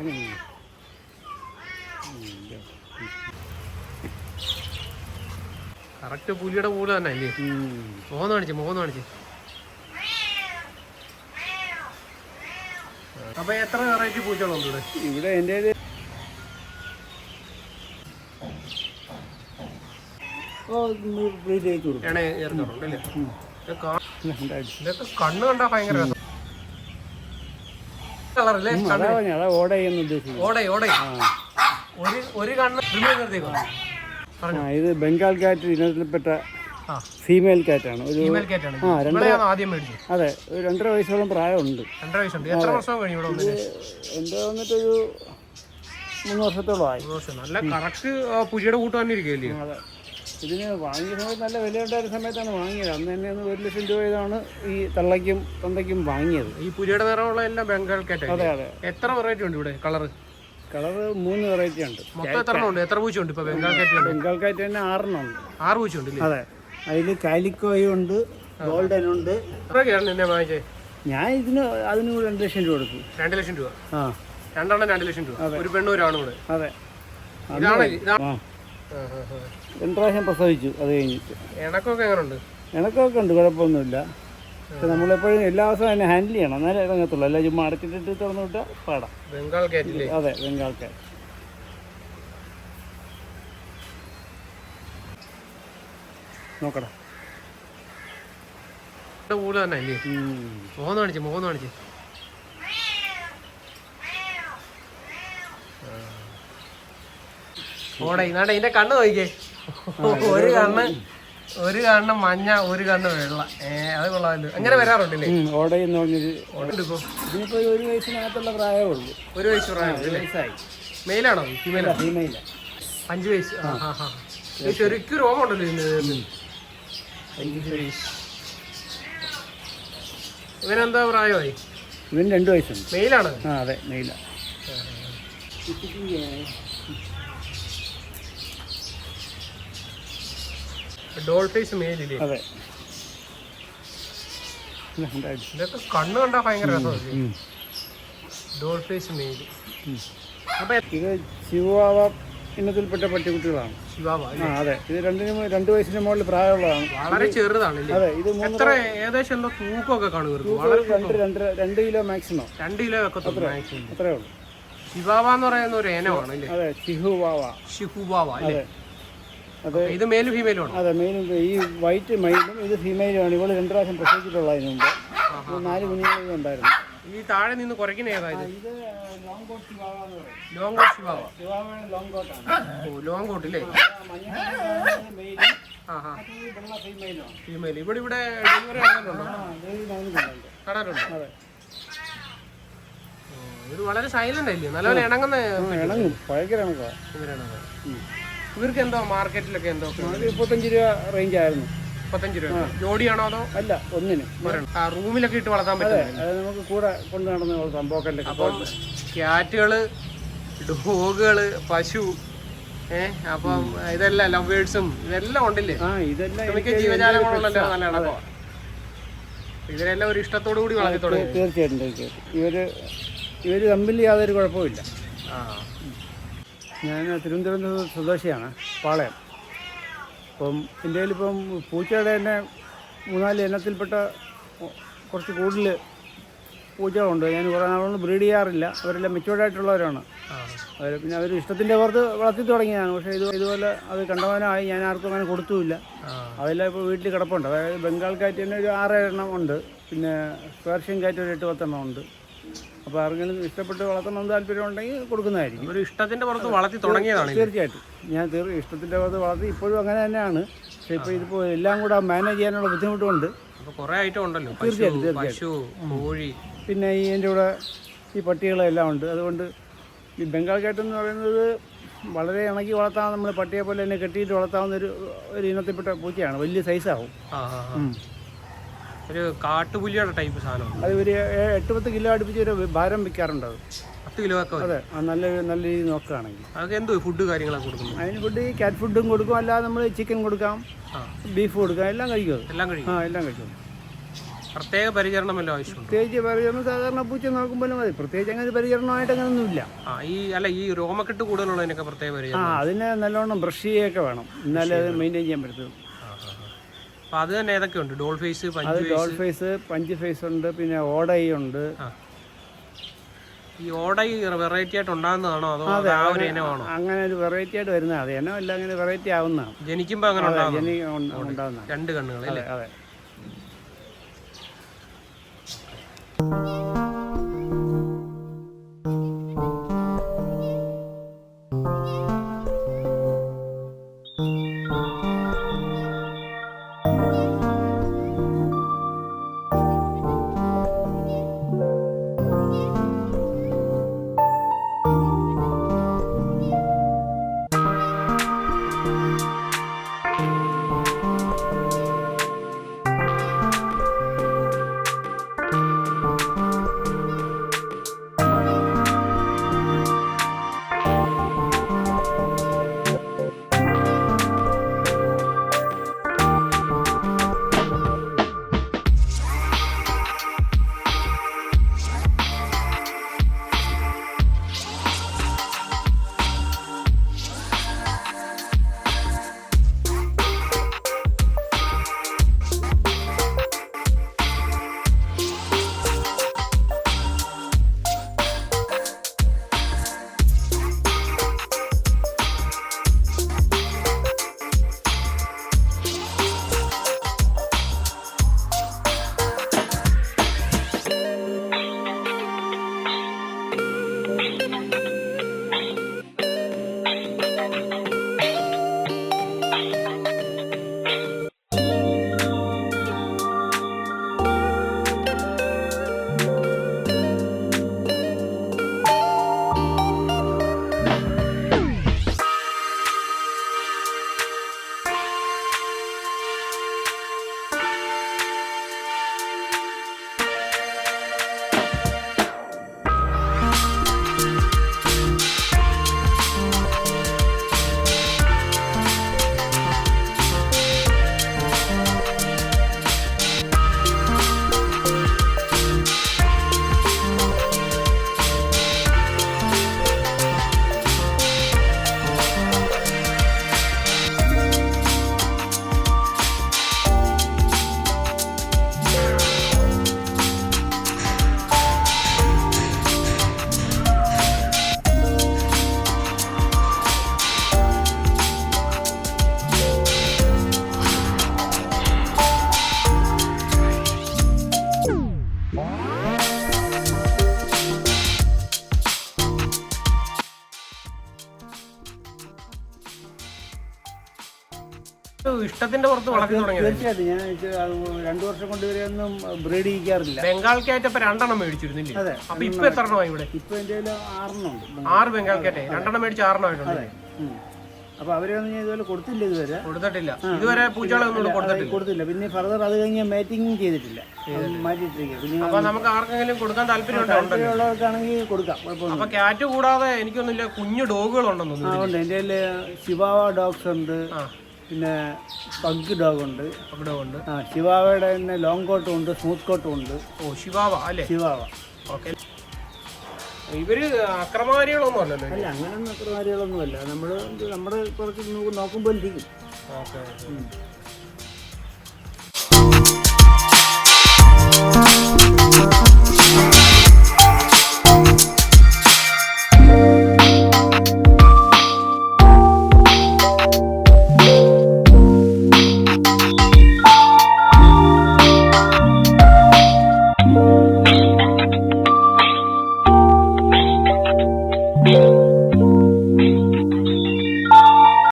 അങ്ങനെ കറക്റ്റ് പുലിയുടെ കൂടെ തന്നെ അല്ലേ? മോന്ന് കാണിച്ച് മോന്ന് കാണിച്ച്. അപ്പൊ എത്ര വെറൈറ്റി പൂച്ചകളുണ്ട് ഇവിടെ? ഇവിടെ എന്റെ രണ്ടാഴ്ച ഇതൊക്കെ കണ്ണ് കണ്ടാ ഭയങ്കര കളറല്ലേ? അതാ പറഞ്ഞ അതാ ഓട ചെയ്യുന്ന ഉദ്ദേശിക്കുന്നത്. ഓടേ ഓടേ. ഒരു ഒരു കണ്ണ് ആ. ഇത് ബംഗാൾ കാറ്റ് ഇനത്തിൽപ്പെട്ട ഫീമെയിൽ കാറ്റാണ് ഒരു ആ അതെ ഒരു രണ്ടര വയസ്സോളം പ്രായമുണ്ട്. എന്റെ വന്നിട്ടൊരു മൂന്ന് വർഷത്തോളമായി. നല്ല കറക്റ്റ് പുലിയുടെ കൂട്ട് തന്നെ ഇരിക്കുകയല്ലേ അതെ. ഇതിന് വാങ്ങിയ സമയത്ത് നല്ല വില ഉണ്ടായിരുന്ന സമയത്താണ് വാങ്ങിയത്. അന്ന് തന്നെ ഒന്ന് ഒരു ലക്ഷം രൂപ ഇതാണ് ഈ തള്ളയ്ക്കും തൊണ്ടയ്ക്കും വാങ്ങിയത്. ഈ പുലിയുടെ നിറമുള്ള എല്ലാം ബംഗാൾ കാറ്റ് അതെ അതെ. എത്ര വെറൈറ്റി ഉണ്ട് ഇവിടെ കളറ് കളറ് മൂന്ന് വെറൈറ്റി ഉണ്ട്. മൊത്തം എത്ര ഉണ്ട്? എത്ര പൂച്ച ഉണ്ട് ഇപ്പൊ ബംഗാൾ കാറ്റിലുണ്ട് ബംഗാൾ കാറ്റ് തന്നെ ആറെണ്ണം ഉണ്ട്. ആറ് പൂച്ച ഉണ്ട് അതെ. അതിൽ കാലിക്കോയും ഉണ്ട് ഗോൾഡൻ ഉണ്ട്. ഞാൻ ഇതിന് അതിന് കൂടെ രണ്ട് ലക്ഷം രൂപ കൊടുക്കും. രണ്ട് ലക്ഷം രൂപ? ആ. രണ്ടെണ്ണം രണ്ട് ലക്ഷം രൂപ. ഒരു പെണ്ണും ഒരാണും കൂടെ. അതെ. ഇതാണ് ഇതാണ്. രണ്ട് പ്രാവശ്യം പ്രസവിച്ചു അത് കഴിഞ്ഞിട്ട്. ഇണക്കൊക്കെ ഇണക്കമൊക്കെ ഉണ്ട് കുഴപ്പമൊന്നുമില്ല. പക്ഷെ നമ്മളെപ്പോഴും എല്ലാ ദിവസവും അതിനെ ഹാൻഡിൽ ചെയ്യണം. എന്നാലേ ഇറങ്ങത്തുള്ളൂ. അല്ല ചുമ്മാ അടച്ചിട്ടിട്ട് തുറന്നു വിട്ടാൽ പാടാം. ബംഗാൾ കാറ്റ് അതെ ബംഗാൾ കാറ്റ് നോക്കടാ. കൂടെ തന്നെ അല്ലേ? കാണിച്ച് കാണിച്ച്. ഓടെ ഇന്നാണ്ട് ഇതിന്റെ കണ്ണ് നോക്കിക്കേ. ഒരു കണ്ണ് ഒരു കണ്ണ് മഞ്ഞ ഒരു കണ്ണ് വെള്ള. ഏ അത് കൊള്ളാമല്ലോ. അങ്ങനെ വരാറുണ്ടല്ലേ? ഓടയെന്ന് പറഞ്ഞൊരു ഒരു ഒരു വയസ്സിനകത്തുള്ള പ്രായമേ ഒരു വയസ്സ് മെയിലാണോ അഞ്ചു ഫീമെയില അഞ്ച് വയസ്സ്. ആ ആ. ഇത് ശരിക്കും രോഗമുണ്ടല്ലോ ഇതിന് ഇവനെന്താ പ്രായമായി? ഇവന് രണ്ട് വയസ്സുണ്ട്. മെയിലാണ് ആ അതെ മെയില ഡോൾ ഫേസ് മെയിലില്ലേ അതെ ഇതൊക്കെ കണ്ണ് കണ്ടാ ഭയങ്കര രസമല്ലേ. ഡോൾ ഫേസ് ഉം. അപ്പൊ ഇത് ചിവാവ ഇനത്തിൽപ്പെട്ട പട്ടിക്കുട്ടികളാണ്. അതെ. ഇത് രണ്ടിനും രണ്ട് വയസ്സിന് മുകളിൽ പ്രായമുള്ളതാണ്. വളരെ ചെറുതാണ് അതെ ഇത് എത്ര ഏകദേശം തൂക്കമൊക്കെ കാണും രണ്ട് രണ്ട് കിലോ മാക്സിമം. രണ്ട് കിലോ ഒക്കെ അത്രേ ഉള്ളൂ. ശിവാബ എന്ന് പറയുന്ന ഒരു ഇനമാണ് അതെ ചിഹുവാവ. ഷിഹുബാവ അല്ലേ? അതെ. ഇത് മെയിലും ഫീമെയിലും ആണ്? അതെ മെയിലും ഈ വൈറ്റ് മെയിലും ഇത് ഫീമെയിലുമാണ് ഇവൾ രണ്ട് പ്രാവശ്യം പ്രസവിച്ചിട്ടുള്ള അതിന് മുമ്പ് നാല് കുഞ്ഞുങ്ങളും ഉണ്ടായിരുന്നു. ഈ താഴെ നിന്ന് കുറയ്ക്കുന്ന ഏതായത് ഇത്? Long coat chihuahua long coat chihuahua long കോട്ടാണ് ഓ ലോങ് കോട്ട് ഫീമെയിൽ ഇവിടെ ഇവിടെ ഡെലിവറി അതെ. ഇത് വളരെ സൈലന്റ് അല്ലേ? നല്ലപോലെ ഇണങ്ങുന്ന ഇണങ്ങും. ഭയങ്കര ഇണക്കമാണ് ഇവരാണ് ഇവർക്ക് എന്തോ മാർക്കറ്റിലൊക്കെ എന്തോ മുപ്പത്തഞ്ച് രൂപ റേഞ്ച് ആയിരുന്നു. മുപ്പത്തഞ്ച് രൂപ ജോഡിയാണോ അതോ? അല്ല ഒന്നിന്. റൂമിലൊക്കെ ഇട്ട് വളർത്താൻ പറ്റും അത് നമുക്ക് കൂടെ കൊണ്ട് നടന്ന് സംഭവമൊക്കെ അപ്പം ക്യാറ്റുകൾ ഡോഗുകൾ പശു ഏഹ് അപ്പം ഇതെല്ലാം ലവേഴ്സും ഇതെല്ലാം ഉണ്ടല്ലേ? മിക്ക ജീവജാലങ്ങളുണ്ടല്ലോ നല്ല ഇണക്കമാണ് ഇവരെല്ലാം ഒരു ഇഷ്ടത്തോടു കൂടി വളർത്തി തുടങ്ങി. തീർച്ചയായിട്ടും തീർച്ചയായിട്ടും. ഇവർ ഇവർ തമ്മിൽ യാതൊരു കുഴപ്പമില്ല ആ. ഞാൻ തിരുവനന്തപുരം സ്വദേശിയാണ് പാളയം. അപ്പം ഇന്ത്യയിലിപ്പം പൂച്ചയുടെ തന്നെ മൂന്നാൽ ഇനത്തിൽപ്പെട്ട കുറച്ച് കൂടുതൽ പൂച്ചകളുണ്ട്. ഞാൻ കുറേ നാളൊന്നും ബ്രീഡ് ചെയ്യാറില്ല. അവരെല്ലാം മെച്ചുവേർഡ് ആയിട്ടുള്ളവരാണ്. ആ. അവർ പിന്നെ അവർ ഇഷ്ടത്തിന്റെ പുറത്ത് വളർത്തി തുടങ്ങിയതാണ്. പക്ഷേ ഇത് ഇതുപോലെ അത് കണ്ടവനായി. ഞാൻ ആർക്കും അങ്ങനെ കൊടുത്തുമില്ല. അതെല്ലാം ഇപ്പോൾ വീട്ടിൽ കിടപ്പുണ്ട്. അതായത് ബംഗാൾ കാറ്റ് തന്നെ ഒരു ആറേഴെണ്ണം ഉണ്ട്. പിന്നെ പേർഷ്യൻ കാറ്റ് ഒരു എട്ട് പത്തെണ്ണം ഉണ്ട്. അപ്പോൾ ആർക്കെങ്കിലും ഇഷ്ടപ്പെട്ട് വളർത്തണം താല്പര്യം ഉണ്ടെങ്കിൽ കൊടുക്കുന്നതായിരിക്കും. ഒരു ഇഷ്ടത്തിന്റെ പുറത്ത് വളർത്തി തുടങ്ങിയതാണ്. തീർച്ചയായിട്ടും. ഞാൻ തീർ ഇഷ്ടത്തിന്റെ പുറത്ത് വളർത്തി ഇപ്പോഴും അങ്ങനെ തന്നെയാണ്. പക്ഷേ ഇപ്പോൾ ഇതിപ്പോൾ എല്ലാം കൂടെ മാനേജ് ചെയ്യാനുള്ള ബുദ്ധിമുട്ടുണ്ട്. കുറേ ഐറ്റം ഉണ്ടല്ലോ. തീർച്ചയായിട്ടും കോഴി. പിന്നെ ഈ എന്റെ കൂടെ ഈ പട്ടികളെല്ലാം ഉണ്ട്. അതുകൊണ്ട് ഈ ബംഗാൾ കേട്ടം എന്ന് പറയുന്നത് വളരെ ഇണക്കി വളർത്താൻ നമ്മൾ പട്ടിയെ പോലെ തന്നെ കെട്ടിയിട്ട് വളർത്താവുന്ന ഒരു ഒരു ഇനത്തിൽപ്പെട്ട പൂച്ചയാണ്. വലിയ സൈസാവും. ഒരു കാട്ടുപുലിയുടെ ടൈപ്പ് സാധനം അത് ഒരു എട്ട് പത്ത് കിലോ അടുപ്പിച്ച് ഒരു ഭാരം വിൽക്കാറുണ്ട് അത്. പത്ത് കിലോ ഒക്കെ അതെ നല്ല നല്ല രീതിയിൽ നോക്കുകയാണെങ്കിൽ. അതൊക്കെ എന്തോ ഫുഡ് കാര്യങ്ങളൊക്കെ കൊടുക്കും അതിന് ഫുഡ് കാറ്റ് ഫുഡും കൊടുക്കും അല്ലാതെ നമ്മൾ ചിക്കൻ കൊടുക്കാം ബീഫ് കൊടുക്കാം എല്ലാം കഴിക്കും എല്ലാം കഴിക്കും. ആ എല്ലാം കഴിക്കും. പ്രത്യേക പരിചരണം വല്ല ആവശ്യം പ്രത്യേകിച്ച് പരിചരണം സാധാരണ പൂച്ച നോക്കുമ്പോൾ മതി. പ്രത്യേകിച്ച് അങ്ങനെ പരിചരണമായിട്ട് അങ്ങനെയൊന്നുമില്ല ആ ഈ അല്ല ഈ രോമക്കെട്ട് കൂടുതലുള്ളതിനൊക്കെ പ്രത്യേക പരിചരണം ആ അതിന് നല്ലോണം ബ്രഷ് ചെയ്യുകയൊക്കെ വേണം. എന്നാലേ അത് മെയിന്റെയിൻ ചെയ്യാൻ പറ്റത്തുള്ളൂ. അത് തന്നെ ഏതൊക്കെ ഉണ്ട്? ഡോൾ ഫേസ് അത് punch doll face? Punch face ഉണ്ട് പിന്നെ ഓടൈ ഉണ്ട്. ഈ ഓടൈ വെറൈറ്റി ആയിട്ട് ഉണ്ടാകുന്നതാണോ? അതോ ആ ഒരു ഇനമാണോ അങ്ങനെ ഒരു വെറൈറ്റി ആയിട്ട് വരുന്ന അത് ഇനം എല്ലാം അങ്ങനെ വെറൈറ്റി ആവുന്നതാണ് ജനിക്കുമ്പോ അങ്ങനെ ഉണ്ടാകുന്നു രണ്ട് കണ്ണുകൾ അല്ലേ? അതെ. ഇഷ്ടത്തിന്റെ പുറത്ത് വളർത്തി തുടങ്ങിയത്. തീർച്ചയായിട്ടും. ഞാൻ ഇത് അത് രണ്ടു വർഷം കൊണ്ട് ഇവരെയൊന്നും ബ്രീഡ് ചെയ്യിക്കാറില്ല ബംഗാൾ കാറ്റ് അപ്പൊ രണ്ടെണ്ണം മേടിച്ചിരുന്നില്ലേ? അതെ. അപ്പൊ ഇപ്പൊ എത്ര എണ്ണമായി ഇവിടെ? ഇപ്പൊ എന്റെ കയ്യിൽ ആറ് ബംഗാൾ കാറ്റെ രണ്ടെണ്ണം മേടിച്ച് ആറെണ്ണമായിട്ടുണ്ട് ഉം. അപ്പൊ അവരെയൊന്നും ഞാൻ ഇതുപോലെ കൊടുത്തില്ല ഇതുവരെ. കൊടുത്തിട്ടില്ല. ഇതുവരെ പൂച്ചകളെ ഒന്നും കൊടുത്തിട്ടില്ല. കൊടുത്തില്ല. പിന്നെ ഫർദർ അത് കഴിഞ്ഞ് മേറ്റിംഗ് ചെയ്തിട്ടില്ല. മാറ്റിയിട്ടിരിക്കുക പിന്നെ അപ്പൊ നമുക്ക് ആർക്കെങ്കിലും കൊടുക്കാൻ താല്പര്യമുള്ളവർക്കാണെങ്കിൽ കൊടുക്കാം. കുഴപ്പമൊന്നും അപ്പൊ കാറ്റ് കൂടാതെ എനിക്കൊന്നുമില്ല കുഞ്ഞു ഡോഗുകൾ ഉണ്ടെന്ന് തോന്നുന്നു ഉണ്ട് എന്റെ കയ്യിൽ ശിവാവ ഡോഗ്സ് ഉണ്ട്. പിന്നെ പഗ് ഡോഗ് ഉണ്ട് അവിടെ ഉണ്ട് ആ ശിവാവയുടെ തന്നെ ലോങ് കോട്ടും ഉണ്ട് സ്മൂത്ത് കോട്ടും ഉണ്ട്. ഓ ശിവാവ അല്ലേ? ശിവാവ. ഓക്കെ. ഇവർ അക്രമകാരികളൊന്നും അല്ലല്ലോ അല്ല അങ്ങനെയൊന്നും അക്രമാരികളൊന്നും അല്ല. നമ്മൾ നമ്മുടെ കുറച്ച് നോക്കുമ്പോൾ ഇരിക്കും ഓക്കെ.